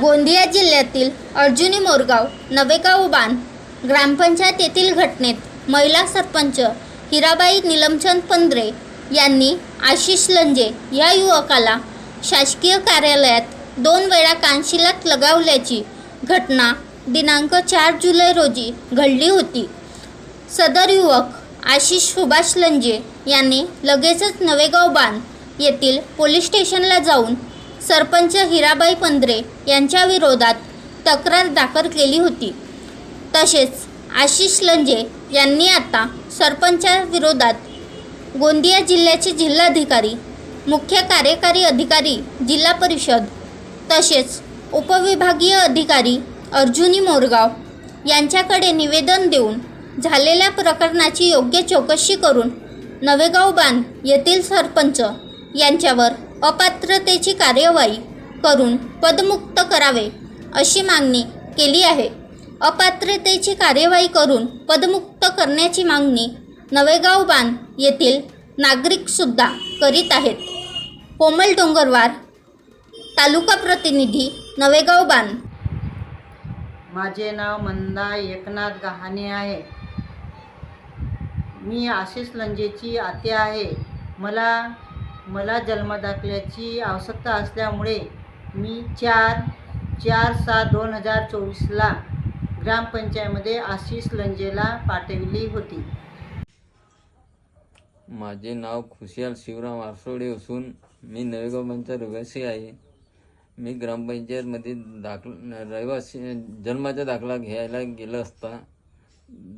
गोंदिया जिल्ह्यातील अर्जुनी मोरगाव नवेगाव बाण ग्रामपंचायत येथील घटनेत महिला सरपंच हिराबाई निलमचंद पंधरे यांनी आशिष लंजे या युवकाला शासकीय कार्यालयात दोन वेळा कानशिलात लगावल्याची घटना दिनांक चार जुलै रोजी घडली होती. सदर युवक आशिष सुभाष लंजे यांनी लगेचच नवेगाव बांध येथील पोलीस स्टेशनला जाऊन सरपंच हिराबाई पंधरे यांच्या विरोधात तक्रार दाखल केली होती. तसेच आशिष लंजे यांनी आता सरपंचाविरोधात गोंदिया जिल्ह्याचे जिल्हाधिकारी मुख्य कार्यकारी अधिकारी जिल्हा परिषद तसेच उपविभागीय अधिकारी अर्जुनी मोरगाव यांच्याकडे निवेदन देऊन झालेल्या प्रकरणाची योग्य चौकशी करून नवेगाव बांध येथील सरपंच यांच्यावर अपात्रतेची कार्यवाही करून पदमुक्त करावे अशी मागणी केली आहे. अपात्रतेची कार्यवाही करून पदमुक्त करण्याची मागणी नवेगाव बाण येथील नागरिकसुद्धा करीत आहेत. कोमल डोंगरवार तालुका प्रतिनिधी नवेगाव बाण माझे नाव मंदा एकनाथ गहाणे आहे. मी आशिष लंजेची आत्या आहे. मला मला जन्मदाखल्याची आवश्यकता असल्यामुळे मी चार चार सात दोन हजार चोवीसला ग्रामपंचायतमध्ये आशिष लंजेला पाठविली होती. माझे नाव खुशाल शिवराम आरसोडे असून मी नवेगावांचा रहिवासी आहे. मी ग्रामपंचायतमध्ये दाखल रहिवासी जन्माचा दाखला घ्यायला गेलो असता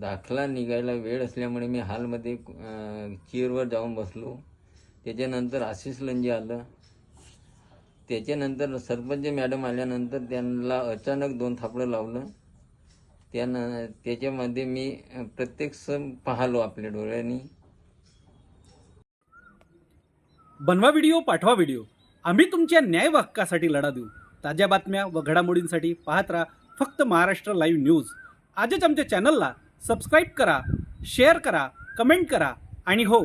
दाखला निघायला वेळ असल्यामुळे मी हॉलमध्ये चेअरवर जाऊन बसलो. त्याच्यानंतर आशिष लंजे आलं. त्याच्यानंतर सरपंच मॅडम आल्यानंतर त्यांना अचानक दोन थापडं लावलं. त्यानं त्याच्यामध्ये मी प्रत्यक्ष पाहिलो आपल्या डोळ्यांनी. बनवा व्हिडिओ पाठवा व्हिडिओ. आम्ही तुमच्या न्याय हक्कासाठी लढा देऊ. ताज्या बातम्या व घडामोडींसाठी पाहत राहा फक्त महाराष्ट्र लाईव्ह न्यूज. आजच आमच्या चॅनलला सबस्क्राईब करा शेअर करा कमेंट करा आणि हो